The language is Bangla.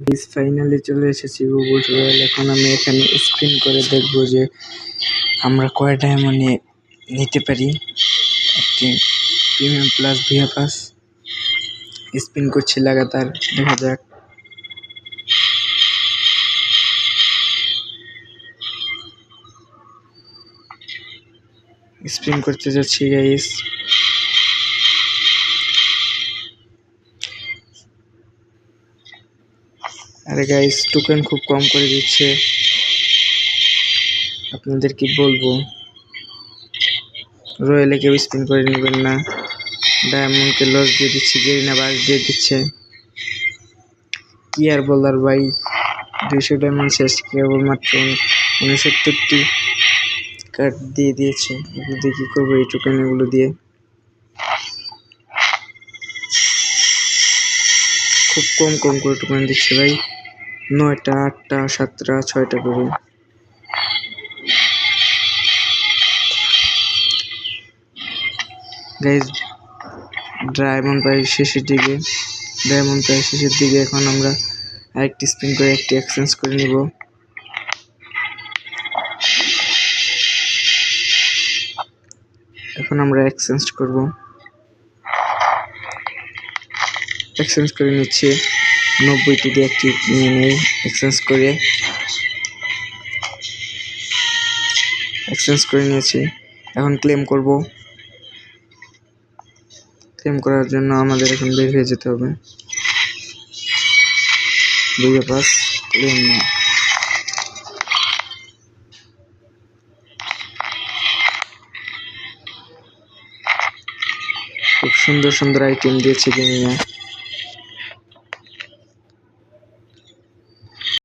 গাইস ফাইনালি চলে এসেছি গুগল এখন আমি এখানে স্পিন করে দেখব যে আমরা কয় ডায়মন্ডে নিতে পারি। একটি premium plus Villa pass spin করছি লাগাতার, দেখা যাক। স্পিন করতে যাচ্ছি গাইস আরে গাইস টোকেন খুব কম করে দিচ্ছে। আপনাদের কি বলব? রয়্যালে কেউ স্পিন করে নেবেন না। ডায়মন্ডকে লস দিয়ে দিচ্ছে গেরিনা বাস দিয়ে দিচ্ছে। কি আর বলার ভাই? দুইশো ডায়মন্ড শেষ, কেবলমাত্র উনসত্তরটি কার্ড দিয়ে দিয়েছে। এগুলো কী করব এই টোকেন এগুলো দিয়ে? খুব কম কম করে টোকেন দিচ্ছে ভাই। নয়টা, আটটা, সাতটা, ছয়টা করে গাইজ ডায়মন্ড প্রায় শেষের দিকে ডায়মন্ড প্রায় শেষের দিকে এখন আমরা আরেকটি স্পিন করে, একটি এক্সচেঞ্জ করে নিব। এখন আমরা এক্সচেঞ্জ করব। এক্সচেঞ্জ করে নিচ্ছি। নব্বইটি দিয়ে একটি নেই এক্সচেঞ্জ করে এক্সচেঞ্জ করে নিয়েছি। এখন ক্লেম করব। ক্লেম করার জন্য আমাদের এখন বের হয়ে যেতে হবে। দুইয়ে পাস ক্লেম না। খুব সুন্দর সুন্দর আইটেম দিয়েছে গেমিংয়ে